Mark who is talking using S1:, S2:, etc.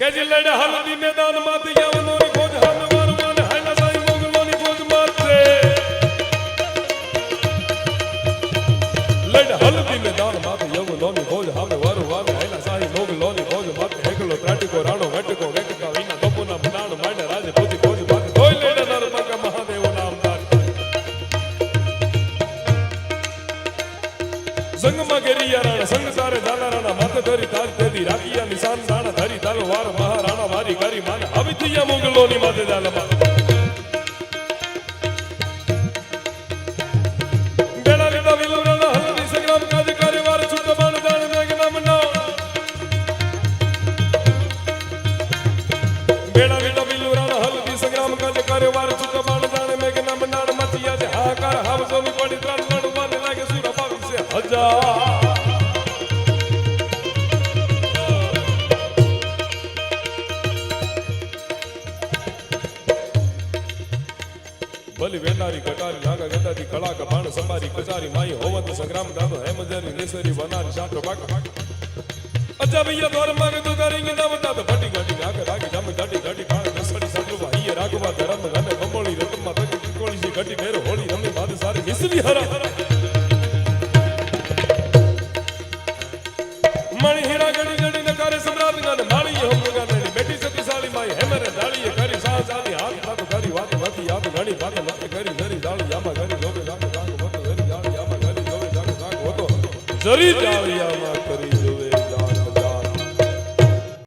S1: કે જે લડે હલ્દી મેદાનમાં યાવનો ની ખોજ હામે વારું માને હાઈલા સાઈ મોગલો ની ખોજ મારશે. લડ હલ્દી મેદાનમાં યાવનો ની ખોજ હામે વારું માને હાઈલા સાઈ મોગલો ની ખોજ મારશે. એકલો ત્રાટિકો, રાણો, વેટકો, વેટકા, વિના બપોના બનાણ માંડે રાજે પોતી ખોજ મારશે. તોય લડે સંગમાં ગેરિયા રાણા સંગ સારે દાના રાણા રાણા ધરી તાલો વાર મહારાણા મારી કરી માને. આવી મુગલો ની માથે દાલમાં બેડા બલી વેનારી કટારી નાગા ગદાથી કળાક ભાણ સંભારી કચારી, માઈ, હોવત, સંગ્રામ, દાદો હેમજરી નેસરી વનારી શાટો બાક. અચ્છા ભૈયા દોર માંગે તો કરેંગે ના બતા તો ફટી ઘટી નાગ રાગી, જામ ગાડી ગાડી ભાણ દસડી સગલુવા હીએ રાગવા ધરમ ગને કંબોળી રતમાં તકી કોળી ઘટી મેરો હોળી, રમી, બાદ, સારી મિસલી હરા. કરી ધરી ડાળી આમાં ઘરી જોવે જાગે જાગ હોતો ધરી દાળી જામા ઘરી જોવે જાગે જાગ હોતો જરી ડાળી